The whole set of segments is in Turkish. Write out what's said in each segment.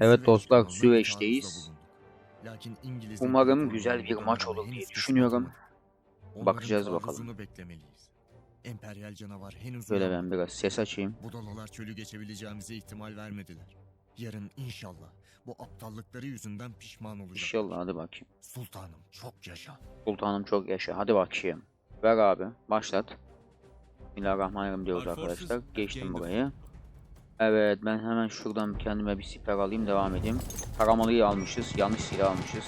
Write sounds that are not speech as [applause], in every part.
Evet dostlar, Süveyş'teyiz. Umarım güzel bir maç olur diye düşünüyorum. Bakacağız bakalım. Emperyal canavar henüz uyanmadı. ben biraz ses açayım. Budalalar çölü geçebileceğimize ihtimal vermediler. Yarın inşallah bu aptallıkları yüzünden pişman olacak. İnşallah hadi bakayım. Sultanım çok yaşa. Sultanım çok yaşa. Hadi bakayım. Ver abi. Başlat. Bismillahirrahmanirrahim diyoruz arkadaşlar. Geçtim burayı. Evet ben hemen şuradan kendime bir siper alayım devam edeyim. Taramalıyı almışız. Yanlış silah almışız.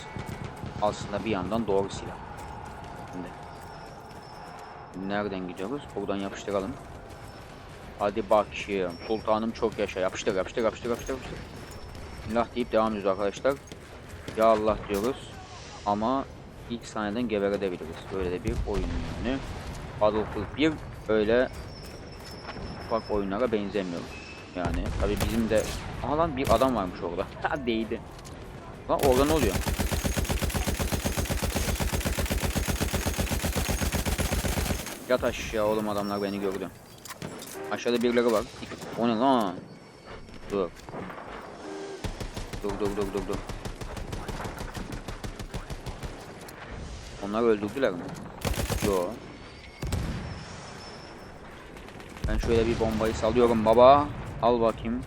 Aslında bir yandan doğru silah. Şimdi. Nereden gidiyoruz? Buradan yapıştıralım. Hadi bakayım. Sultanım çok yaşa. Yapıştır yapıştır yapıştır yapıştır. yapıştır. Bismillah deyip devam ediyoruz arkadaşlar. Ya Allah diyoruz. Ama ilk saniyeden geberebiliriz. Böyle de bir oyun yani. Battlefield 1 öyle ufak oyunlara benzemiyor. Yani tabi bizim de... Aha lan bir adam varmış orada. [laughs] Ha değdi. Lan orada ne oluyor? Yat aşağı oğlum adamlar beni gördü. Aşağıda birileri var. O ne lan? Dur. Dur dur dur dur dur. Onlar öldürdüler mi? Yo. Ben şöyle bir bombayı salıyorum baba. Al bakayım.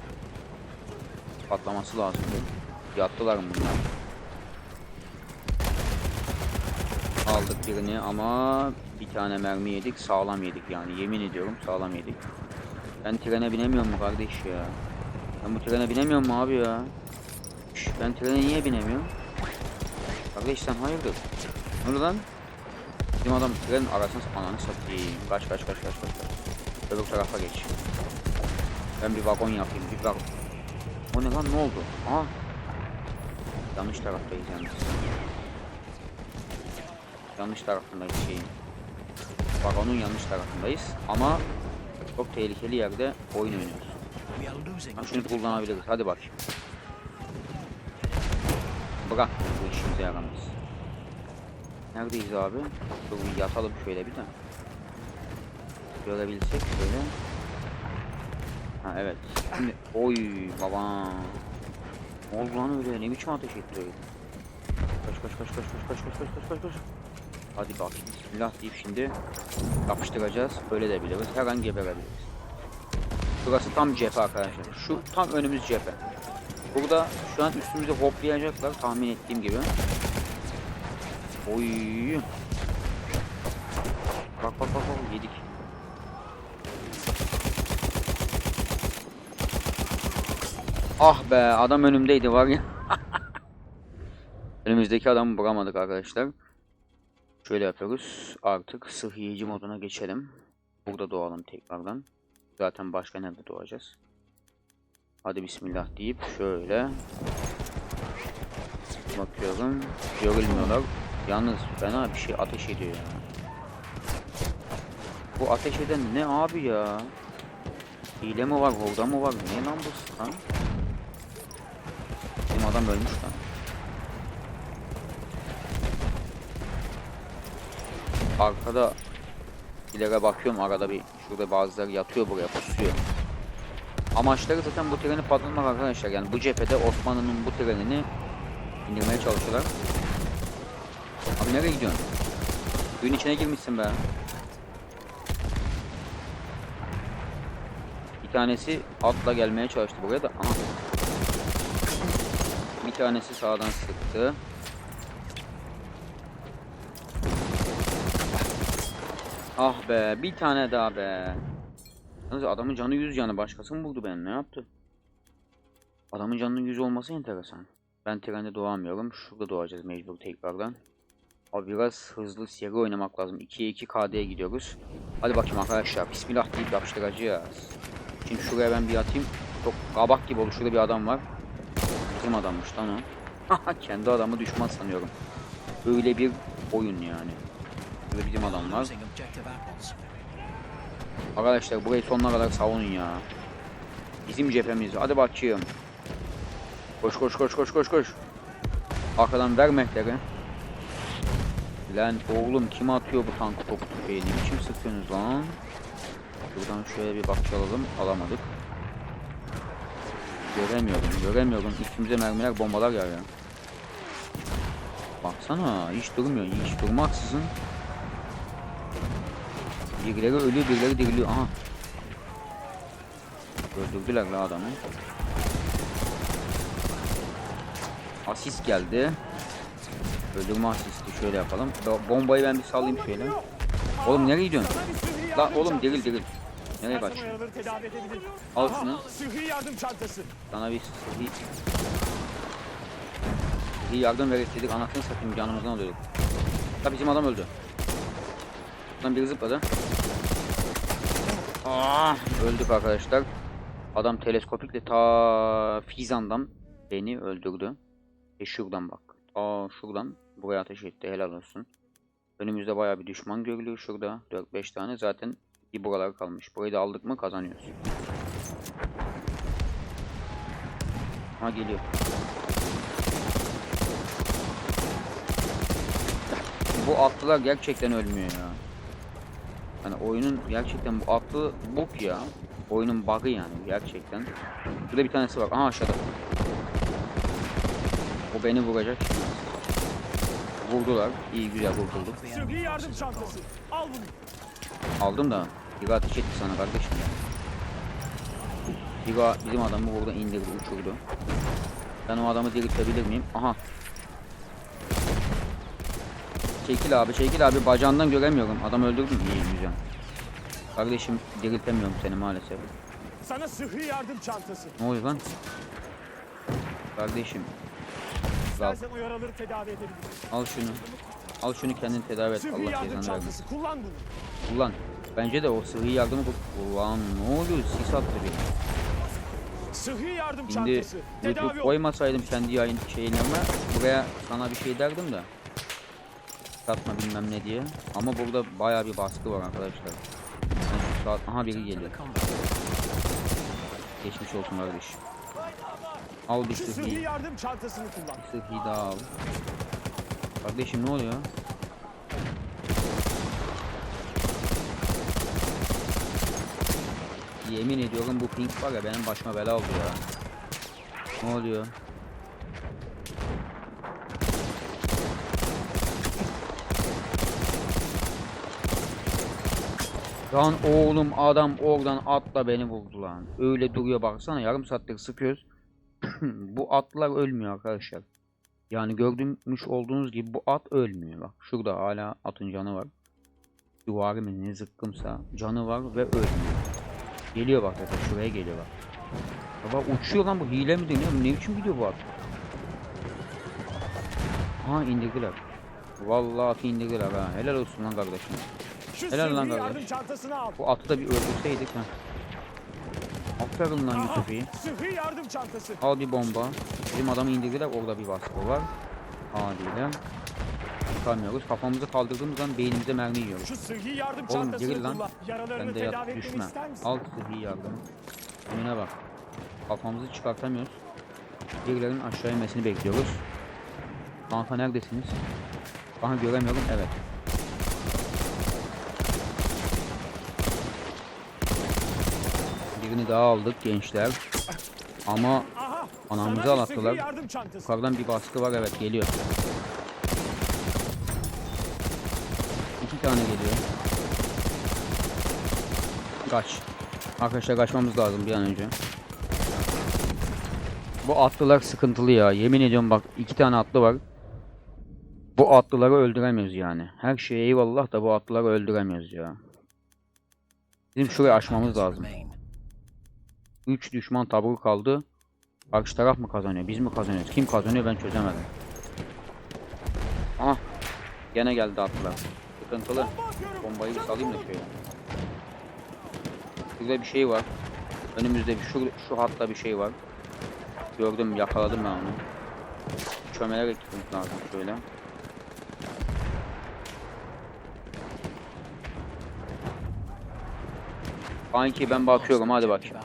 Patlaması lazım. Yattılar mı bunlar? Aldık birini ama bir tane mermi yedik. Sağlam yedik yani. Yemin ediyorum sağlam yedik. Ben trene binemiyorum mu kardeş ya? Ben bu trene binemiyorum mu abi ya? Ben trene niye binemiyorum? Kardeş sen hayırdır? Ne lan? Bizim adam trenin arasına ananı satayım. Kaç kaç kaç kaç. kaç. Öbür tarafa geç. Ben bir vagon yapayım. Bir vagon. O ne lan ne oldu? Aa. Yanlış taraftayız yalnız. Yanlış tarafındayız şeyin. Vagonun yanlış tarafındayız. Ama çok tehlikeli yerde oyun oynuyoruz. Ha, şunu kullanabiliriz. Hadi bak. Bırak bu işimize yaramaz. Neredeyiz abi? Dur yatalım şöyle bir de. Görebilsek şöyle. Ha evet. Şimdi oy baba. Ne oldu lan öyle? Ne biçim ateş etti öyle? Kaç kaç kaç kaç kaç kaç kaç kaç kaç kaç kaç. Hadi bak. Bismillah deyip şimdi yapıştıracağız. Öyle de biliriz. Her an geberebiliriz. Burası tam cephe arkadaşlar. Şu tam önümüz cephe. Burada şu an üstümüze hoplayacaklar tahmin ettiğim gibi. Oy. Bak bak bak bak yedik. Ah be adam önümdeydi var ya. Önümüzdeki adamı vuramadık arkadaşlar. Şöyle yapıyoruz. Artık sıhhiyeci moduna geçelim. Burada doğalım tekrardan. Zaten başka nerede doğacağız? Hadi bismillah deyip şöyle bakıyorum. Görülmüyorlar. Yalnız fena bir şey ateş ediyor ya. Bu ateş eden ne abi ya? Hile mi var, horda mı var? Ne lan bu lan? Adam ölmüş lan. Arkada ileri bakıyorum arada bir şurada bazıları yatıyor buraya pusuyor. Amaçları zaten bu treni patlatmak arkadaşlar. Yani bu cephede Osmanlı'nın bu trenini indirmeye çalışıyorlar. Abi nereye gidiyorsun? Suyun içine girmişsin be. Bir tanesi atla gelmeye çalıştı buraya da. Aha. Bir tanesi sağdan sıktı. Ah be bir tane daha be. Yalnız adamın canı 100 canı başkası mı buldu ben ne yaptı? Adamın canının 100 olması enteresan. Ben trende doğamıyorum. Şurada doğacağız mecbur tekrardan. Abi biraz hızlı seri oynamak lazım. 2'ye 2 KD'ye gidiyoruz. Hadi bakayım arkadaşlar. Bismillah deyip yapıştıracağız. Şimdi şuraya ben bir atayım. Çok kabak gibi oldu. Şurada bir adam var. Bizim adammış lan [laughs] o. Kendi adamı düşman sanıyorum. Öyle bir oyun yani. Burada bizim adamlar. Arkadaşlar burayı sonuna kadar savunun ya. Bizim cephemiz. Hadi bakayım. Koş koş koş koş koş koş. Arkadan ver mehteri. Lan oğlum kim atıyor bu tankı topu tüfeğini? Kim sıkıyorsunuz lan? Buradan şöyle bir bak çalalım. Alamadık. Göremiyorum, göremiyorum. Üstümüze mermiler, bombalar yağıyor. Baksana, hiç durmuyor. Hiç durmaksızın. Birileri ölüyor, birileri diriliyor. Aha. Öldürdüler la adamı. Asist geldi. Öldürme asisti şöyle yapalım. Bo- Bombayı ben bir sallayayım şöyle. Oğlum nereye gidiyorsun? La oğlum diril diril. Nereye kaç? o yaraları tedavi edebilir. Al şunu. Sıhhi yardım çantası. Sana bir sıhhi... Sıhhi yardım ver istedik. Anasını satayım canımızdan alıyorduk. La bizim adam öldü. Lan biri zıpladı. Ah, öldük arkadaşlar. Adam teleskopikle ta Fizan'dan beni öldürdü. E şuradan bak. Aa şuradan buraya ateş etti helal olsun. Önümüzde bayağı bir düşman görülüyor şurada. 4-5 tane zaten bir buralar kalmış. Burayı da aldık mı kazanıyoruz. Ha geliyor. Bu atlılar gerçekten ölmüyor ya. Hani oyunun gerçekten bu atlı bok ya. Oyunun bug'ı yani gerçekten. Burada bir tanesi var. Aha aşağıda. O beni vuracak. Vurdular. İyi güzel vurdulduk. Sıhhi yardım çantası. Al bunu. Aldım da Higa ateş etti sana kardeşim ya. Higa bizim adamı burada indirdi, uçurdu. Ben o adamı diriltebilir miyim? Aha. Çekil abi, çekil abi. Bacağından göremiyorum. Adam öldürdüm. İyi, güzel. Kardeşim diriltemiyorum seni maalesef. Sana sıhhi yardım çantası. Ne oluyor lan? Kardeşim. Al, al şunu. Al şunu kendin tedavi et. Allah yardım çantası. Kullan bunu. Ulan bence de o sıhhi yardımı kul- Ulan ne oluyor? Sis attı bir. Sıhhi yardım Şimdi çantası. Tedavi YouTube ol. koymasaydım kendi yayın şeyine ama buraya sana bir şey derdim de satma bilmem ne diye. Ama burada baya bir baskı var arkadaşlar. Şu saat... Aha biri geliyor. Geçmiş olsun kardeş. Al bir sıhhi sıhhi. yardım çantasını kullan. Sıhhi daha al. Kardeşim ne oluyor? Yemin ediyorum bu pink var ya benim başıma bela oldu ya. Ne oluyor? Lan oğlum adam oradan atla beni vurdu lan. Öyle duruyor baksana yarım saattir sıkıyoruz. [clears throat] bu atlar ölmüyor arkadaşlar. Yani görmüş olduğunuz gibi bu at ölmüyor bak. Şurada hala atın canı var. Duvarı mı ne zıkkımsa canı var ve ölmüyor. Geliyor bak zaten şuraya geliyor bak. Baba uçuyor lan bu hile midir ne, ne biçim gidiyor bu at? Ha indirdiler. Vallahi atı indirdiler ha. Helal olsun lan kardeşim. Helal lan sıhhi kardeş. yardım çantasını al. Bu atı da bir öldürseydik ha. Aferin lan. Sıhhi yardım çantası. Al bir bomba. Bizim adamı indirdiler orada bir baskı var. Haliyle. Tutamıyoruz. Kafamızı kaldırdığımız zaman beynimize mermi yiyoruz. Şu sıhhi yardım Oğlum giril lan. Ben de yat düşme. Al sıhhi yardım. Önüne bak. Kafamızı çıkartamıyoruz. Birilerinin aşağı inmesini bekliyoruz. Kanka neredesiniz? Aha göremiyorum. Evet. Birini daha aldık gençler. Ama Anamızı çantası. yukarıdan bir baskı var. Evet geliyor. İki tane geliyor. Kaç. Arkadaşlar kaçmamız lazım bir an önce. Bu atlılar sıkıntılı ya. Yemin ediyorum bak iki tane atlı var. Bu atlıları öldüremiyoruz yani. Her şeye eyvallah da bu atlıları öldüremiyoruz ya. Bizim şurayı aşmamız lazım. 3 düşman tabu kaldı. Karşı taraf mı kazanıyor? Biz mi kazanıyoruz? Kim kazanıyor ben çözemedim. Aha. Gene geldi atlılar. Sıkıntılı. Bombayı bir salayım da şöyle. Şurada bir şey var. Önümüzde bir şu, şu hatta bir şey var. Gördüm yakaladım ben onu. Çömelerek gitmek lazım şöyle. Kanki ben bakıyorum hadi bakayım.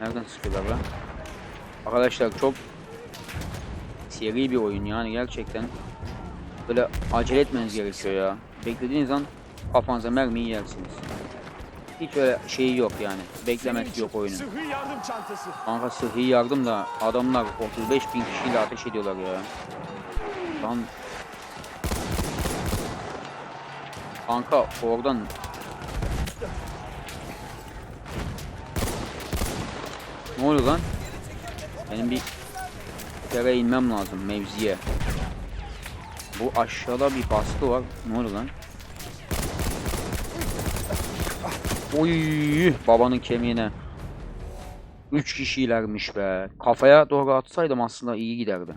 Nereden sıkıyorlar lan? Arkadaşlar çok seri bir oyun yani gerçekten böyle acele etmeniz gerekiyor ya. Beklediğiniz an kafanıza mermiyi yersiniz. Hiç öyle şeyi yok yani. Beklemesi yok oyunun. Kanka sıhhi yardım da adamlar 35 bin kişiyle ateş ediyorlar ya. Lan Kanka oradan Ne oluyor lan? Benim bir yere inmem lazım mevziye. Bu aşağıda bir baskı var. Ne oluyor lan? Oy babanın kemiğine. 3 kişilermiş be. Kafaya doğru atsaydım aslında iyi giderdi.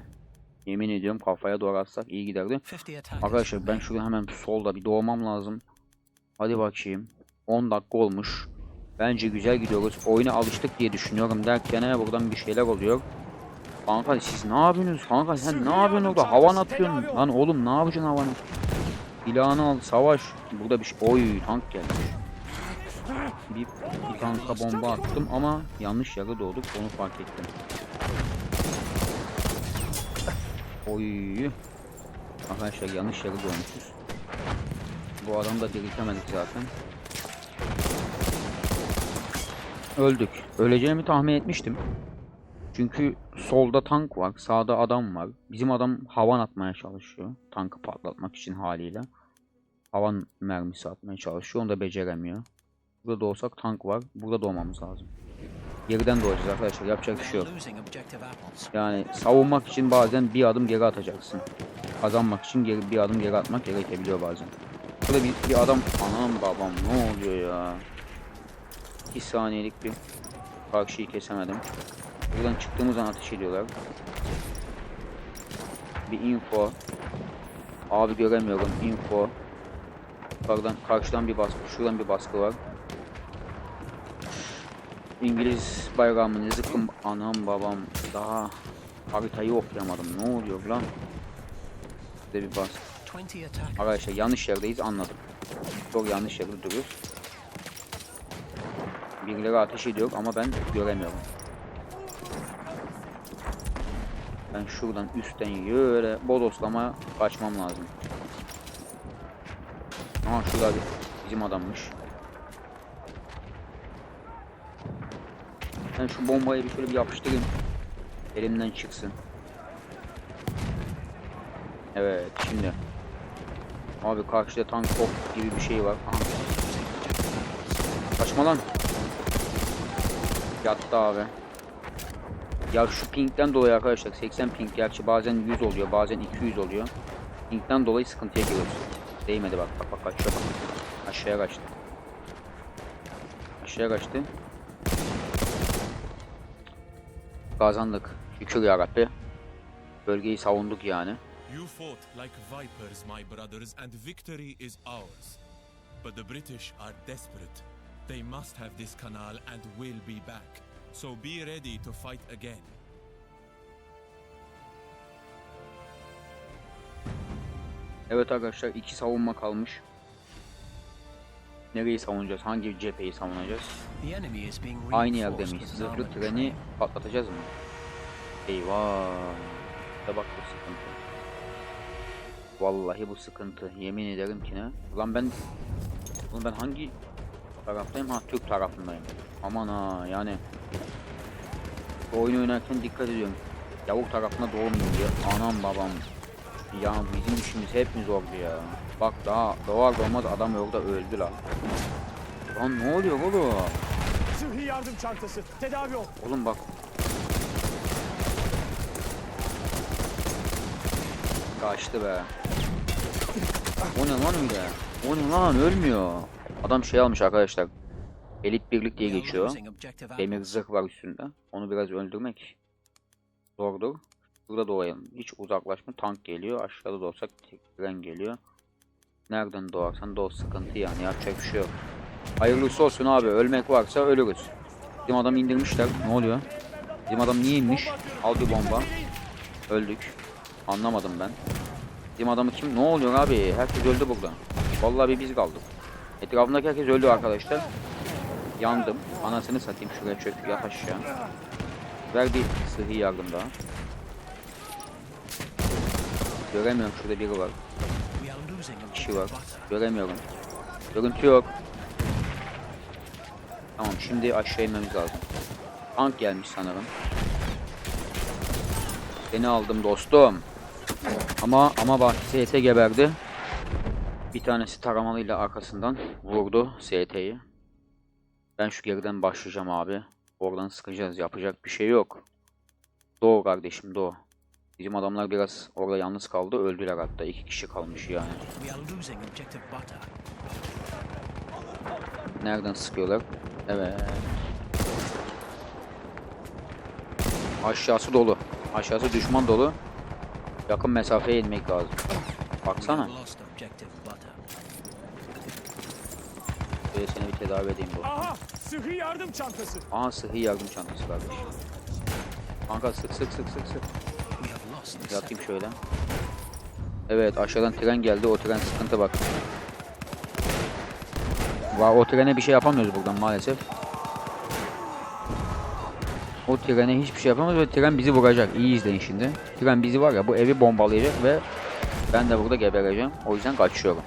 Yemin ediyorum kafaya doğru atsak iyi giderdi. 50 attackers Arkadaşlar ben şuradan hemen solda bir doğmam lazım. Hadi bakayım. 10 dakika olmuş. Bence güzel gidiyoruz. Oyuna alıştık diye düşünüyorum derken buradan bir şeyler oluyor. Kanka siz ne yapıyorsunuz? Kanka sen ne yapıyorsun orada? Havan atıyorsun. Lan oğlum ne yapacaksın havanı? Silahını al savaş. Burada bir şey. Oy tank gelmiş. Bir, bir tanka bomba attım ama yanlış yere doğduk onu fark ettim. Oy. Arkadaşlar yanlış yere doğmuşuz. Bu adamı da diriltemedik zaten. Öldük. Öleceğimi tahmin etmiştim. Çünkü solda tank var, sağda adam var. Bizim adam havan atmaya çalışıyor. Tankı patlatmak için haliyle. Havan mermisi atmaya çalışıyor. Onu da beceremiyor. Burada doğsak tank var. Burada doğmamız lazım. Geriden doğacağız arkadaşlar. Yapacak bir şey yok. Yani savunmak için bazen bir adım geri atacaksın. Kazanmak için geri, bir adım geri atmak gerekebiliyor bazen. Burada bir, bir adam anam babam ne oluyor ya. 2 saniyelik bir karşıyı kesemedim. Buradan çıktığımız an ateş ediyorlar. Bir info. Abi göremiyorum info. Yukarıdan, karşıdan bir baskı, şuradan bir baskı var. İngiliz bayrağımın zıkkım anam babam daha haritayı okuyamadım. Ne oluyor lan? Şurada bir bas. 20 attackers. Arkadaşlar yanlış yerdeyiz anladım. Çok yanlış yerde duruyoruz. Birileri ateş ediyor ama ben göremiyorum. Ben şuradan üstten yöre bodoslama kaçmam lazım. Aha şurada bir bizim adammış. Ben şu bombayı bir şöyle bir yapıştırayım. Elimden çıksın. Evet şimdi. Abi karşıda tank top gibi bir şey var. Kaçma lan. Yattı abi. Ya şu pingden dolayı arkadaşlar 80 ping gerçi bazen 100 oluyor bazen 200 oluyor. Pingden dolayı sıkıntıya giriyoruz. Değmedi bak bak bak kaçıyor bak. Aşağıya kaçtı. Aşağıya kaçtı. Kazandık. Şükür yarabbi. Bölgeyi savunduk yani. You fought like vipers, my brothers, and victory is ours. But the British are desperate. They must have this canal and will be back. So be ready to fight again. Evet arkadaşlar iki savunma kalmış. Nereyi savunacağız? Hangi cepheyi savunacağız? Aynı yerde miyiz? Zırhlı treni patlatacağız mı? Eyvah. İşte bak bu sıkıntı. Vallahi bu sıkıntı. Yemin ederim ki ne? Ulan ben... Ulan ben hangi taraftayım? Ha Türk tarafındayım. Aman ha yani. Bu oyunu oynarken dikkat ediyorum. Yavuk tarafına doğmuyor diye. Anam babam. Ya bizim işimiz hep mi zordu ya? Bak daha doğar doğmaz adam orada öldü lan. Lan ne oluyor oğlum? Sıhhi yardım çantası. Tedavi ol. Oğlum bak. Kaçtı be. O ne lan öyle? O ne lan ölmüyor. Adam şey almış arkadaşlar. Elit birlik diye geçiyor. Demir zırh var üstünde. Onu biraz öldürmek zordur. Burada doğayım. Hiç uzaklaşma. Tank geliyor. Aşağıda da olsak tren geliyor. Nereden doğarsan doğ sıkıntı yani. Yapacak bir şey yok. Hayırlısı olsun abi. Ölmek varsa ölürüz. Bizim adam indirmişler. Ne oluyor? Bizim adam niye inmiş? Al bir bomba. Öldük. Anlamadım ben. Bizim adamı kim? Ne oluyor abi? Herkes öldü burada. Vallahi bir biz kaldık. Etrafındaki herkes öldü arkadaşlar. Yandım. Anasını satayım şuraya çök yat aşağı. Ver bir sıhhi yardım daha. Göremiyorum şurada biri var. Kişi var. Göremiyorum. Görüntü yok. Tamam şimdi aşağı inmemiz lazım. Tank gelmiş sanırım. Seni aldım dostum. Ama ama bak ST geberdi. Bir tanesi taramalıyla arkasından vurdu ST'yi. Ben şu geriden başlayacağım abi. Oradan sıkacağız. Yapacak bir şey yok. Doğu kardeşim doğu. Bizim adamlar biraz orada yalnız kaldı. Öldüler hatta. iki kişi kalmış yani. Nereden sıkıyorlar? Evet. Aşağısı dolu. Aşağısı düşman dolu. Yakın mesafeye inmek lazım. Baksana. Şöyle seni bir tedavi edeyim bu. Aha! Sıhhi yardım çantası. Aha sıhhi yardım çantası kardeş. Kanka sık sık sık sık sık. Yatayım şöyle. Evet aşağıdan tren geldi. O tren sıkıntı bak. Va o trene bir şey yapamıyoruz buradan maalesef. O trene hiçbir şey yapamıyoruz ve tren bizi vuracak. İyi izleyin şimdi. Tren bizi var ya bu evi bombalayacak ve ben de burada gebereceğim. O yüzden kaçıyorum.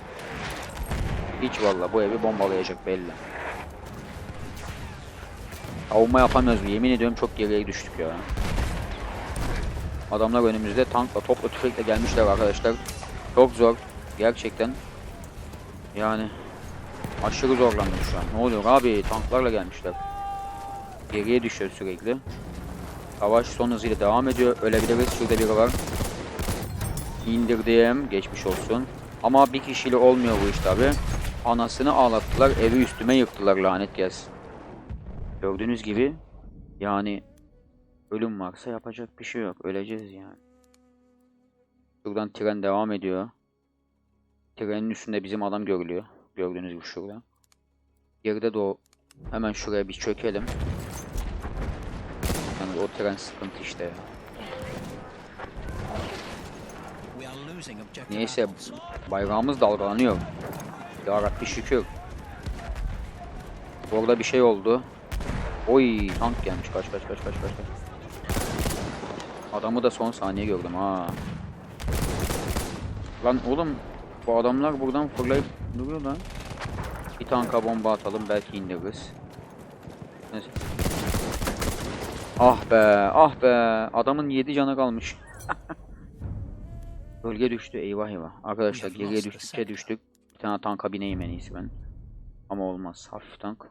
Hiç valla bu evi bombalayacak belli. Savunma yapamıyoruz. Yemin ediyorum çok geriye düştük ya. Adamlar önümüzde tankla, topla, tüfekle gelmişler arkadaşlar. Çok zor. Gerçekten. Yani aşırı zorlandım şu an. Ne oluyor abi? Tanklarla gelmişler. Geriye düşüyor sürekli. Savaş son hızıyla devam ediyor. Ölebiliriz. Şurada biri var. İndirdim. Geçmiş olsun. Ama bir kişiyle olmuyor bu iş tabi. Anasını ağlattılar. Evi üstüme yıktılar lanet gelsin. Gördüğünüz gibi yani Ölüm varsa yapacak bir şey yok. Öleceğiz yani. Şuradan tren devam ediyor. Trenin üstünde bizim adam görülüyor. Gördüğünüz gibi şurada. Geride de o hemen şuraya bir çökelim. Yani o tren sıkıntı işte ya. Neyse bayrağımız dalgalanıyor. Ya Rabbi şükür. Orada bir şey oldu. Oy tank gelmiş. Kaç kaç kaç kaç kaç. Adamı da son saniye gördüm ha. Lan oğlum bu adamlar buradan fırlayıp duruyor lan. Bir tanka bomba atalım belki indiririz. Neyse. Ah be ah be adamın 7 canı kalmış. [laughs] Bölge düştü eyvah eyvah. Arkadaşlar geriye düştükçe düştük. Bir tane tanka bineyim en iyisi ben. Ama olmaz. Hafif tank.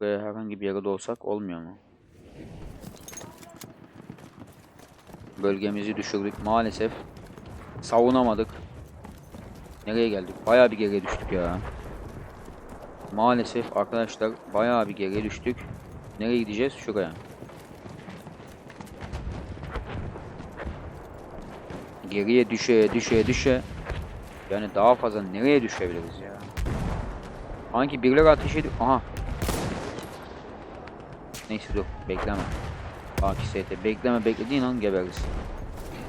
Ve herhangi bir yerde olsak olmuyor mu? Bölgemizi düşürdük maalesef. Savunamadık. Nereye geldik? Bayağı bir geriye düştük ya. Maalesef arkadaşlar bayağı bir geriye düştük. Nereye gideceğiz? Şuraya. Geriye düşe düşe düşe. Yani daha fazla nereye düşebiliriz ya? Hangi birileri ateş ediyor? Aha. Neyse dur bekleme. AKST bekleme beklediğin an gebeririz.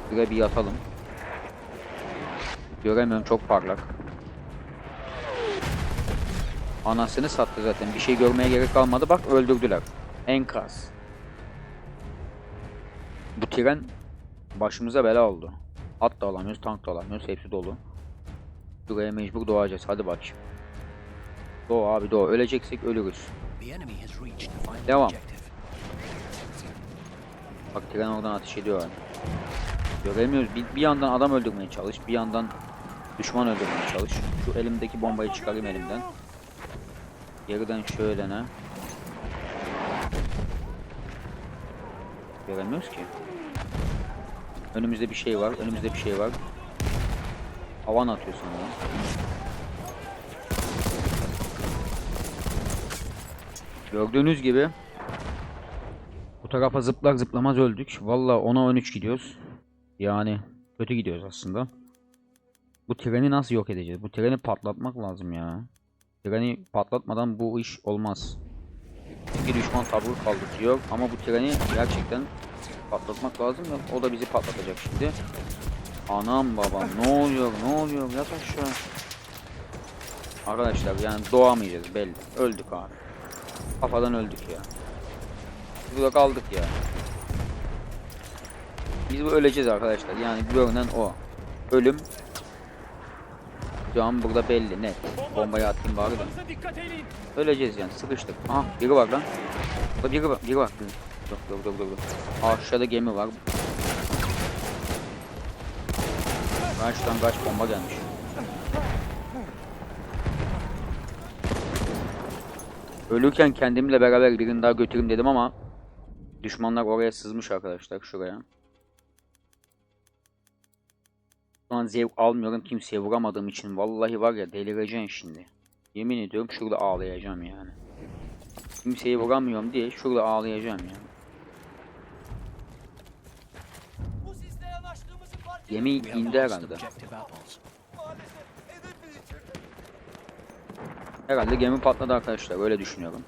Şuraya bir yatalım. Göremiyorum çok parlak. Anasını sattı zaten. Bir şey görmeye gerek kalmadı. Bak öldürdüler. Enkaz. Bu tren başımıza bela oldu. At da alamıyoruz, tank da alamıyoruz. Hepsi dolu. Buraya mecbur doğacağız. Hadi bak. Doğu abi doğu. Öleceksek ölürüz. Devam. Bak tren oradan ateş ediyor yani. Göremiyoruz. Bir, bir yandan adam öldürmeye çalış. Bir yandan düşman öldürmeye çalış. Şu elimdeki bombayı çıkarayım elimden. Geriden şöyle ne? Göremiyoruz ki. Önümüzde bir şey var. Önümüzde bir şey var. Havan atıyorsun ya. Gördüğünüz gibi bu tarafa zıplar zıplamaz öldük. Valla 10'a 13 gidiyoruz. Yani kötü gidiyoruz aslında. Bu treni nasıl yok edeceğiz? Bu treni patlatmak lazım ya. Treni patlatmadan bu iş olmaz. Bir düşman tabu kaldık diyor ama bu treni gerçekten patlatmak lazım da o da bizi patlatacak şimdi. Anam babam ne oluyor ne oluyor yat aşağı. Arkadaşlar yani doğamayacağız belli. Öldük abi. Kafadan öldük ya. Biz burada kaldık ya. Biz bu öleceğiz arkadaşlar. Yani görünen o. Ölüm Şu an burada belli net. Bombayı atayım bari da. Öleceğiz yani sıkıştık. Aha biri var lan. Burada biri var. Biri var. Dur dur dur. dur. Aşağıda gemi var. Kaçtan kaç bomba gelmiş. Ölürken kendimle beraber birini daha götüreyim dedim ama düşmanlar oraya sızmış arkadaşlar şuraya. Şu an zevk almıyorum kimseye vuramadığım için vallahi var ya delireceğim şimdi. Yemin ediyorum şurada ağlayacağım yani. Kimseyi vuramıyorum diye şurada ağlayacağım ya. Gemi indi herhalde. Herhalde gemi patladı arkadaşlar öyle düşünüyorum.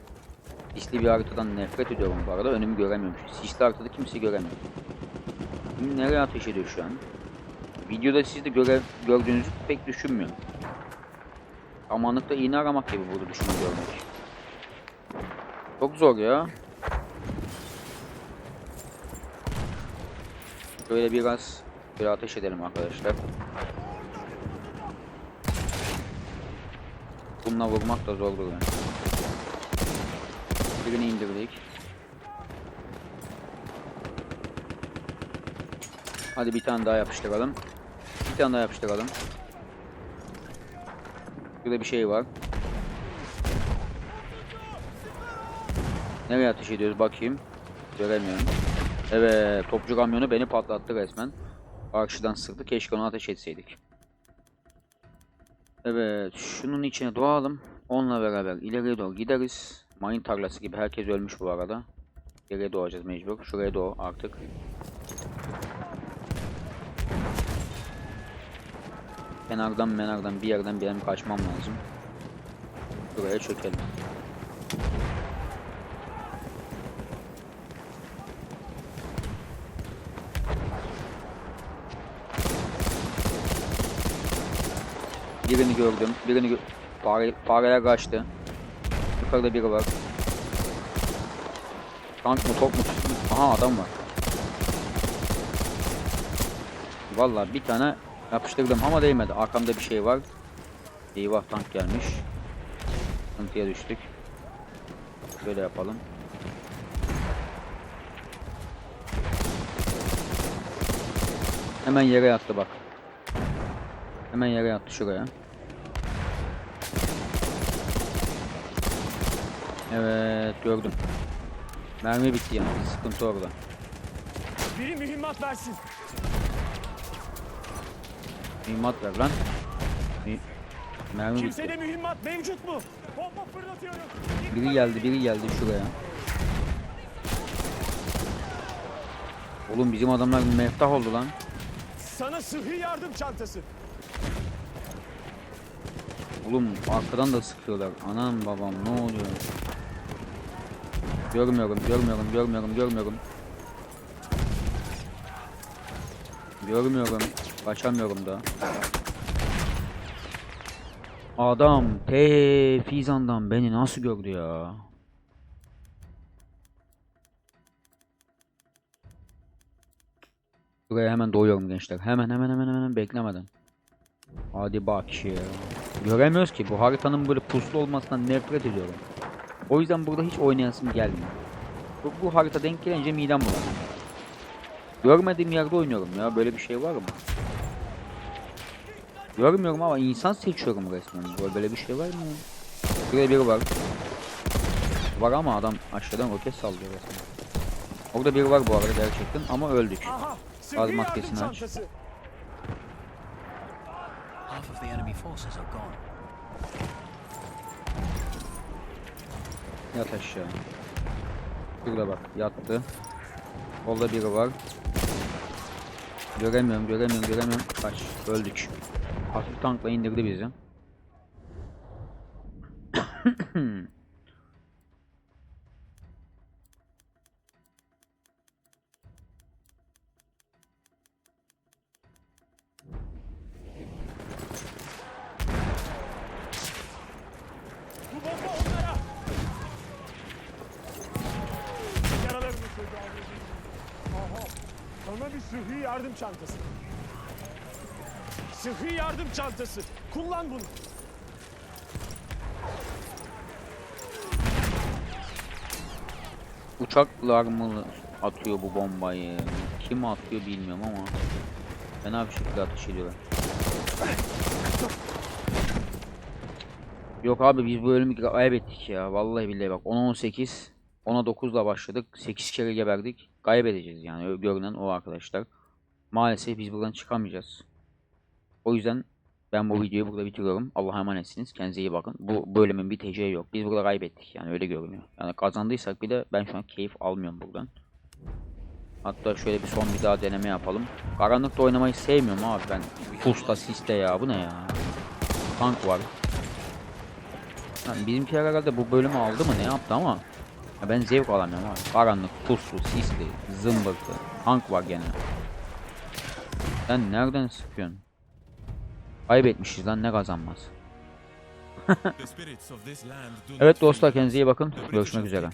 Sisli bir haritadan nefret ediyorum bu arada önümü göremiyorum. Sisli haritada kimse göremiyor. Şimdi nereye ateş ediyor şu an? Videoda siz de göre, gördüğünüzü pek düşünmüyorum. Amanlıkta iğne aramak gibi burada düşman görmek. Çok zor ya. Böyle biraz böyle ateş edelim arkadaşlar. Bununla vurmak da zordur yani. Birini indirdik. Hadi bir tane daha yapıştıralım. Bir tane daha yapıştıralım. Burada bir şey var. Nereye ateş ediyoruz bakayım. Göremiyorum. Evet topçu kamyonu beni patlattı resmen. Karşıdan sıktı. Keşke onu ateş etseydik. Evet, şunun içine doğalım. Onunla beraber ileriye doğru gideriz. Mayın tarlası gibi herkes ölmüş bu arada. İleriye doğacağız mecbur. Şuraya doğru artık. Kenardan menardan bir yerden benim kaçmam lazım. Buraya çökelim. Birini gördüm. Birini gö Fare, fareler kaçtı. Yukarıda biri var. Tank mı top mu? Aha adam var. Vallahi bir tane yapıştırdım ama değmedi. Arkamda bir şey var. Eyvah tank gelmiş. Sıkıntıya düştük. Şöyle yapalım. Hemen yere yattı bak. Hemen yere yattı şuraya. Evet gördüm. Mermi bitti yani. Sıkıntı orada. Biri mühimmat versin. Mühimmat ver lan. Mü- Mermi bitti. Kimsede mühimmat mevcut mu? Bomba fırlatıyorum. Biri geldi, biri geldi şuraya. Oğlum bizim adamlar meftah oldu lan. Sana sıhhi yardım çantası. Oğlum arkadan da sıkıyorlar. Anam babam ne oluyor? Görmüyorum, görmüyorum, görmüyorum, görmüyorum. Görmüyorum. Kaçamıyorum da. Adam te Fizan'dan beni nasıl gördü ya? Buraya hemen doğuyorum gençler. Hemen hemen hemen hemen beklemeden. Hadi bak ya. Göremiyoruz ki bu haritanın böyle puslu olmasından nefret ediyorum. O yüzden burada hiç oynayasım gelmiyor. Bu, bu harita denk gelince midem bulanıyor. Görmediğim yerde oynuyorum ya böyle bir şey var mı? Görmüyorum ama insan seçiyorum resmen. Böyle, böyle bir şey var mı? Buraya biri var. Var ama adam aşağıdan roket sallıyor resmen. Orada biri var bu arada gerçekten ama öldük. Az maskesini aç. Half of the enemy forces are gone. Yat aşağı. Şurada bak yattı. Solda biri var. Göremiyorum göremiyorum göremiyorum. Kaç öldük. Hafif tankla indirdi bizi. [clears throat] sıhhi yardım çantası. Sıhhi yardım çantası. Kullan bunu. Uçaklar mı atıyor bu bombayı? Kim atıyor bilmiyorum ama fena bir şekilde ateş ediyorlar. Yok abi biz bu bölümü kaybettik ya. Vallahi billahi bak 10-18 10'a 9'la başladık. 8 kere geberdik. Kaybedeceğiz yani. Görünen o arkadaşlar. Maalesef biz buradan çıkamayacağız. O yüzden ben bu videoyu burada bitiriyorum. Allah'a emanetsiniz. Kendinize iyi bakın. Bu bölümün biteceği yok. Biz burada kaybettik yani öyle görünüyor. Yani kazandıysak bir de ben şu an keyif almıyorum buradan. Hatta şöyle bir son bir daha deneme yapalım. Karanlıkta oynamayı sevmiyorum abi ben. Pusta siste ya bu ne ya? Tank var. Yani bizimkiler herhalde bu bölümü aldı mı ne yaptı ama ya ben zevk alamıyorum abi. Karanlık, puslu, sisli, zımbırtı. Tank var gene. Sen nereden sıkıyorsun? Kaybetmişiz lan ne kazanmaz. Evet dostlar kendinize iyi bakın. Görüşmek üzere.